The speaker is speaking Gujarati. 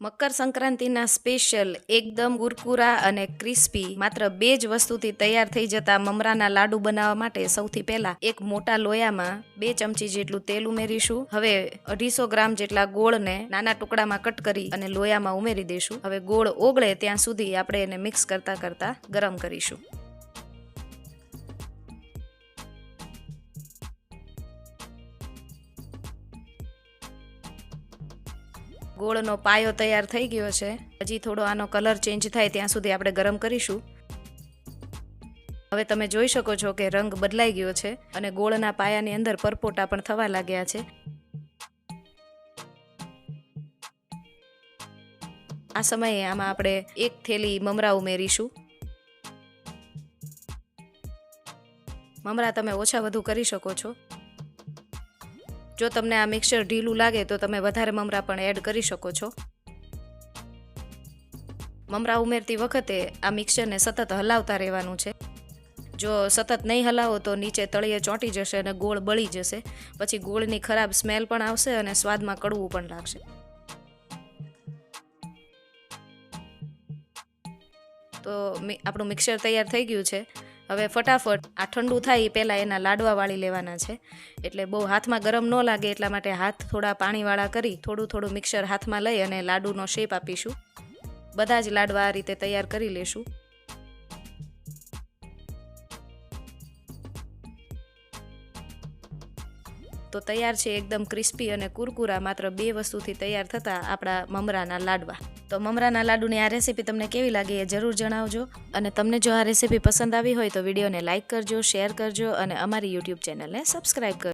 મકર સંક્રાંતિના સ્પેશિયલ એકદમ ગુરકુરા અને ક્રિસ્પી, માત્ર બે જ વસ્તુથી તૈયાર થઈ જતા મમરાના લાડુ બનાવવા માટે સૌથી પહેલા એક મોટા લોયામાં બે ચમચી જેટલું તેલ ઉમેરીશું. હવે અઢીસો ગ્રામ જેટલા ગોળને નાના ટુકડામાં કટ કરી અને લોયામાં ઉમેરી દઈશું હવે ગોળ ઓગળે ત્યાં સુધી આપણે એને મિક્સ કરતા કરતા ગરમ કરીશું. ગોળનો પાયો તૈયાર થઈ ગયો છે. હજી થોડો આનો કલર ચેન્જ થાય ત્યાં સુધી આપણે ગરમ કરીશું. હવે તમે જોઈ શકો છો કે રંગ બદલાઈ ગયો છે અને ગોળના પાયાની અંદર પરપોટા પણ થવા લાગ્યા છે. આ સમયે આમાં આપણે એક થેલી મમરા ઉમેરીશું. મમરા તમે ઓછા વધુ કરી શકો છો. જો તમને આ મિક્સર ઢીલું લાગે તો તમે વધારે મમરા પણ એડ કરી શકો છો. મમરા ઉમેરતી વખતે આ મિક્સરને સતત હલાવતા રહેવાનું છે. જો સતત નહીં હલાવો તો નીચે તળિયે ચોંટી જશે અને ગોળ બળી જશે. પછી ગોળની ખરાબ સ્મેલ પણ આવશે અને સ્વાદમાં કડવું પણ લાગશે. તો આપણું મિક્સર તૈયાર થઈ ગયું છે. હવે ફટાફટ, આ ઠંડુ થાય એ પહેલાં એના લાડવા વાળી લેવાના છે. એટલે બહુ હાથમાં ગરમ ન લાગે એટલા માટે હાથ થોડા પાણીવાળા કરી થોડું થોડું મિક્સર હાથમાં લઈ અને લાડુનો શેપ આપીશું. બધા જ લાડવા આ રીતે તૈયાર કરી લેશું. તો તૈયાર છે એકદમ ક્રિસ્પી અને કુરકુરા માત્ર બે વસ્તુથી તૈયાર થતા આપણા મમરાના લાડવા. તો મમરાના લાડુની આ રેસીપી તમને કેવી લાગી એ જરૂર જણાવજો. અને તમને જો આ રેસીપી પસંદ આવી હોય તો વિડીયોને લાઇક કરજો શેર કરજો અને અમારી યુટ્યુબ ચેનલને સબસ્ક્રાઈબ કરજો.